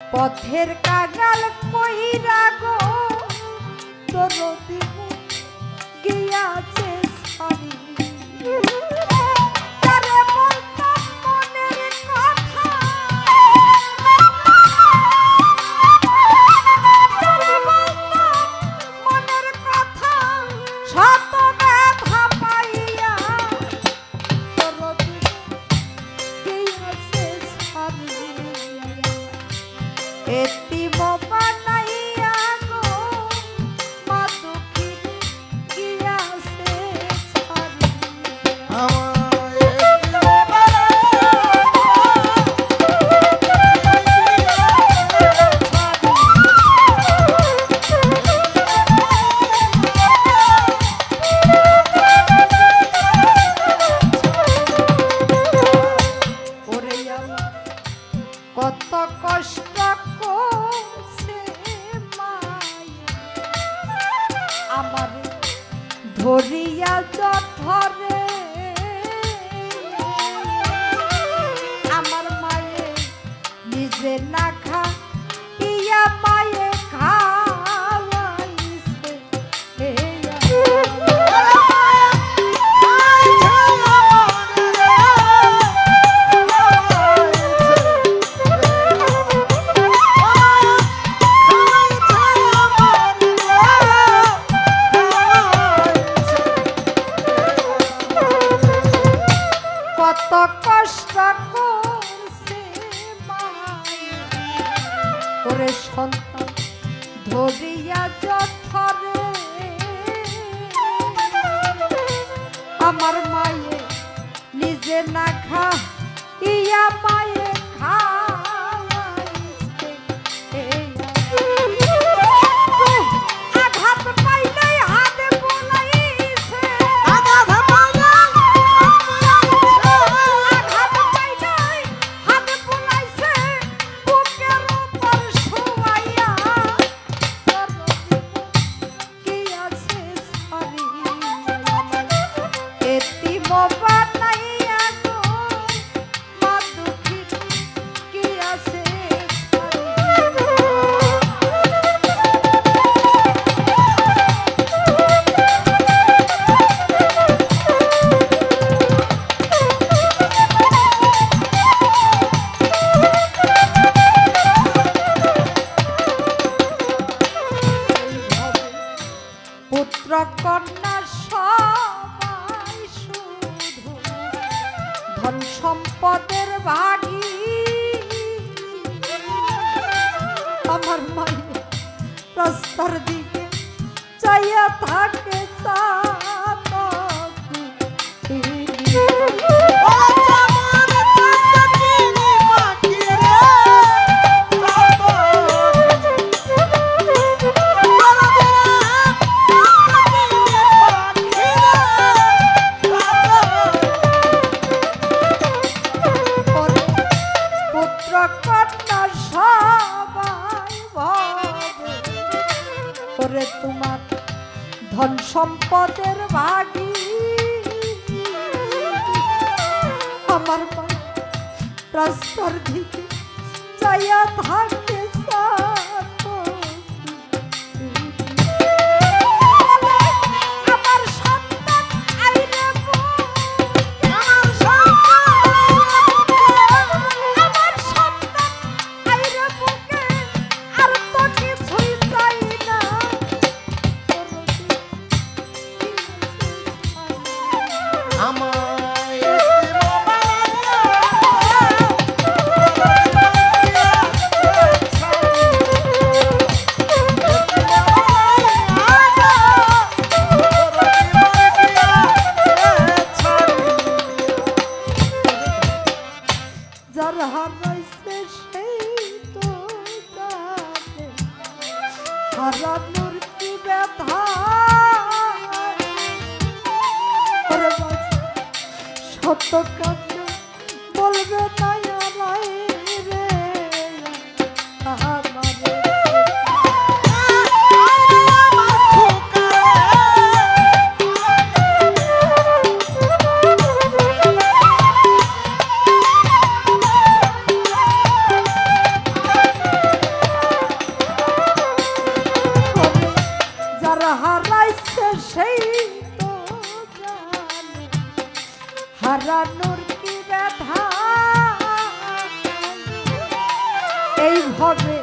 পথের কাগাল কইরা গো তোর গিয়াছে সারি। আমার ধরিয়া জঠরে। আমার মায়ে নিজে না খা করে সন্তান ধরিয়া জঠরে আমার মায়ে নিজে না খা ইয়া মায়ে সবাই শুধু ধন সম্পদের ভাগী আমার মায়ের রাস্তার দিকে চাইয়া থাকে পুত্র সম্পদের ভাগী আমার রাস্তার দিকে চাইয়া থাকে আমার যার হারাইছে সেই তো হারানোর কি ব্যথা। সত্য কাজ বলবে না সেই তো হারানোর কি ব্যথা? এইভাবে